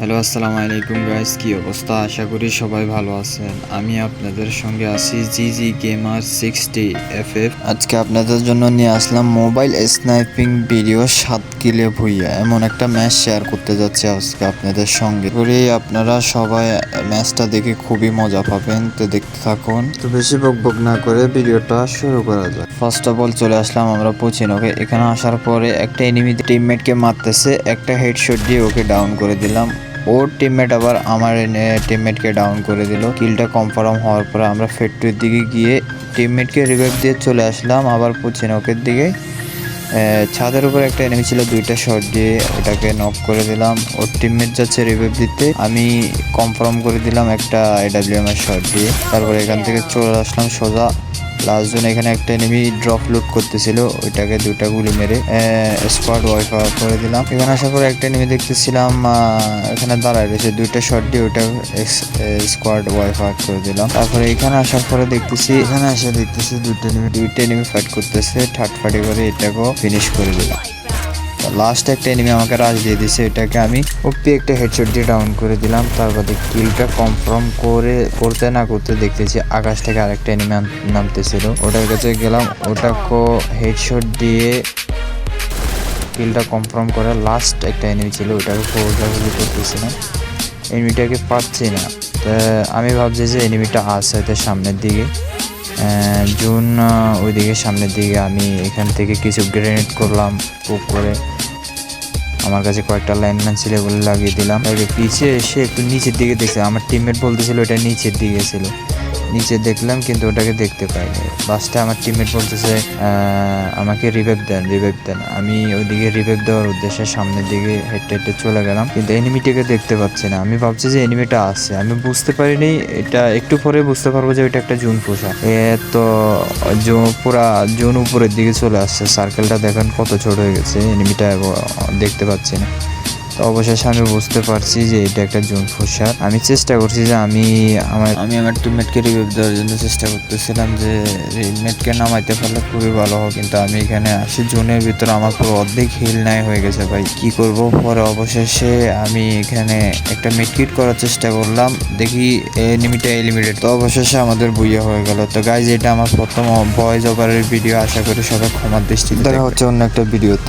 Hello আসসালামু আলাইকুম guys কি অবস্থা? আশা করি সবাই ভালো আছেন। আমি আপনাদের সঙ্গে আছি G G gamer sixty F F আজকে আপনাদের জন্য নিয়ে আসলাম মোবাইল স্নাইপিং ভিডিও সাত কিলে ভুইয়া। এমন একটা ম্যাচ শেয়ার করতে যাচ্ছে আজকে আপনাদের সঙ্গে। করে আপনারা সবাই ম্যাচটা দেখে খুবই মজা পাবেন। তো দেখতে থাকুন। তো বেশি বক বক না করে ভিডিওটা শুরু করা যাক। ফার্স্ট অফ অল চলে আসলাম আমরা পুচিনোকে এখানে আসার পরে একটা এনিমি টিমমেটকে মারতেছে। একটা হেডশট দিয়ে ওকে ডাউন করে দিলাম। ওর টিমমেট আবার আমার টিমমেটকে ডাউন করে দিল। কিলটা কনফার্ম হওয়ার পরে আমরা ফেট্টুর দিকে গিয়ে টিমমেটকে রিভাইভ দিয়ে চলে আসলাম, আবার পুচিনোকের দিকে। ছাদের উপর একটা এনিমি ছিল, দুইটা শট দিয়ে ওটাকে নক করে দিলাম। ওর টিমমেট যাচ্ছে রিভাইভ দিতে। আমি কনফার্ম করে দিলাম একটা এডাব্লিউএম এর শট দিয়ে। তারপরে এখান থেকে চলে আসলাম সোজা। লাস্ট জন এখানে একটা এনিমি ড্রপ লুট করতেছিল, ওইটাকে দুটা গুলি মেরে স্কোয়াড ওয়াইফা করে দিলাম। এখানে আসার পর একটা এনিমি দেখতেছিলাম এখানে দাঁড়ায় রয়েছে, দুইটা শট দিয়ে ওইটা স্কোয়াড ওয়াইফা করে দিলাম। তারপরে এখানে আসার পরে দেখতেছি, এখানে আসে দেখতেছি দুইটা এনিমি দুইটা এনিমি ফাইট করতেছে থার্ড পার্টি করে এটাকেও ফিনিশ করে দিলাম। লাস্ট একটা এনিমি আমাকে রাজ দিয়ে দিছে, এটাকে আমি উপি একটা হেডশট দিয়ে ডাউন করে দিলাম, তারপরে কিলটা কনফার্ম করে, করতে না করতে দেখতেছি আকাশ থেকে আরেকটা এনিমি নামতেছিল। ওটার কাছে গেলাম, ওটাকে হেডশট দিয়ে কিলটা কনফার্ম করে লাস্ট একটা এনিমি ছিল, ওটাকে খোঁজাখুঁজি করতেছিলাম এনিমিটাকে পাচ্ছি না। আমি ভাবছি যে এনিমিটা আছে সামনের দিকে। জুন আহ, ওইদিকে সামনের দিকে আমি এখান থেকে কিছু গ্রেনেড করলাম কুক করে। আমার কাছে কয়েকটা লাইনম্যান ছিল বলে লাগিয়ে দিলাম। পিছিয়ে এসে একটু নিচের দিকে দেখছে আমার টিমমেট বলতেছিল এটা নিচের দিকে ছিল। নিচে দেখলাম, কিন্তু ওটাকে দেখতে পাইনি। বাসটা আমার টিমমেট বলতেছে আমাকে রিভাইভ দেন রিভাইভ দেন। আমি ওইদিকে রিভাইভ দেওয়ার উদ্দেশ্যে সামনের দিকে হেঁটে হেঁটে চলে গেলাম, কিন্তু এনিমিটাকে দেখতে পাচ্ছি না। আমি ভাবছি যে এনিমিটা আছে। আমি বুঝতে পারিনি, এটা একটু পরে বুঝতে পারব যে ওইটা একটা জুন পোষা। এ তো পুরা জুন উপরের দিকে চলে আসছে। সার্কেলটা দেখেন কত ছোট হয়ে গেছে এনিমিটা দেখতে পাচ্ছি না। অবশেষে আমি বুঝতে পারছি যে এটা একটা জুন ফোসার। আমি চেষ্টা করছি যে আমি আমার আমি আমার টিমমেটকে রিভিউ দেওয়ার জন্য চেষ্টা করতেছিলাম যে টিমমেটকে নামাইতে পারলে খুবই ভালো হয় কিন্তু আমি এখানে আসি জুনের ভিতরে আমার পুরো অর্ধেক হিল নাই হয়ে গেছে ভাই। কি করব? পরে অবশেষে আমি এখানে একটা মিটকিট করার চেষ্টা করলাম। দেখি এনিমিটা এলিমিটেড তো অবশেষে আমাদের বইয়া হয়ে গেল। তো গাইজ এটা আমার প্রথম ভয়েস ওভারের ভিডিও আশা করি সবাই ক্ষমার দৃষ্টি দেখা হচ্ছে অন্য একটা ভিডিওতে